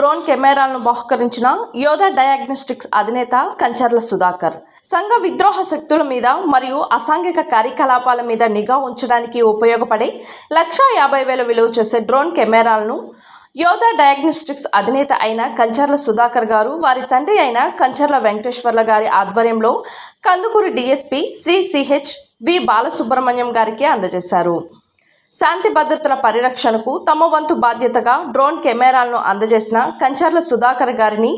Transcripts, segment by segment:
Drone కెమెరాలను బహుకరించిన యోధా diagnostics అధినేత కంచర్ల సుధాకర్. సంఘ విద్రోహ శక్తుల మీద మరియు అసాంఘిక కార్యకలాపాల మీద నిఘా ఉంచడానికి ఉపయోగపడే లక్షా యాభై వేల విలువ చేసే డ్రోన్ కెమెరాలను యోధా డయాగ్నోస్టిక్స్ అధినేత అయిన కంచర్ల సుధాకర్ గారు వారి తండ్రి అయిన కంచర్ల వెంకటేశ్వర్ల గారి ఆధ్వర్యంలో Kandukur DSP Shri C H V Balasubrahmanyam గారికి అందజేశారు. శాంతి భద్రతల పరిరక్షణకు తమ వంతు బాధ్యతగా డ్రోన్ కెమెరాలను అందజేసిన కంచర్ల సుధాకర్ గారిని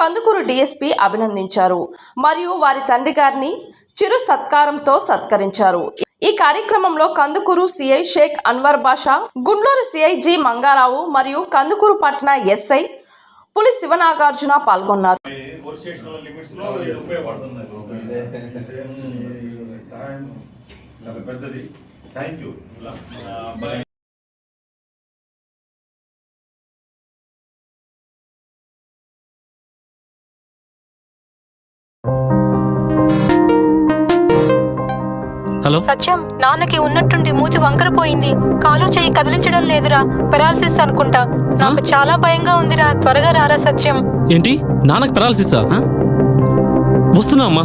కందుకూరు డీఎస్పీ అభినందించారు. మరియు వారి తండ్రి గారిని చిరు సత్కారంతో సత్కరించారు. ఈ కార్యక్రమంలో Kandukur CI Sheikh Anwar Basha Gundluru CI G Mangarao మరియు కందుకూరు పట్టణ ఎస్ఐ పులి శివనాగార్జున పాల్గొన్నారు. చాలా పెద్దది. థ్యాంక్ యూ హలో సత్యం నాన్నకి ఉన్నట్టుండి మూతి వంకరపోయింది. కాలు చేయి కదిలించడం లేదురా పెరాలసిస్ అనుకుంటా. నాకు చాలా భయంగా ఉందిరా త్వరగా రారా సత్యం. ఏంటి? నాన్నకు పెరాలసిసా? వస్తున్నా అమ్మా.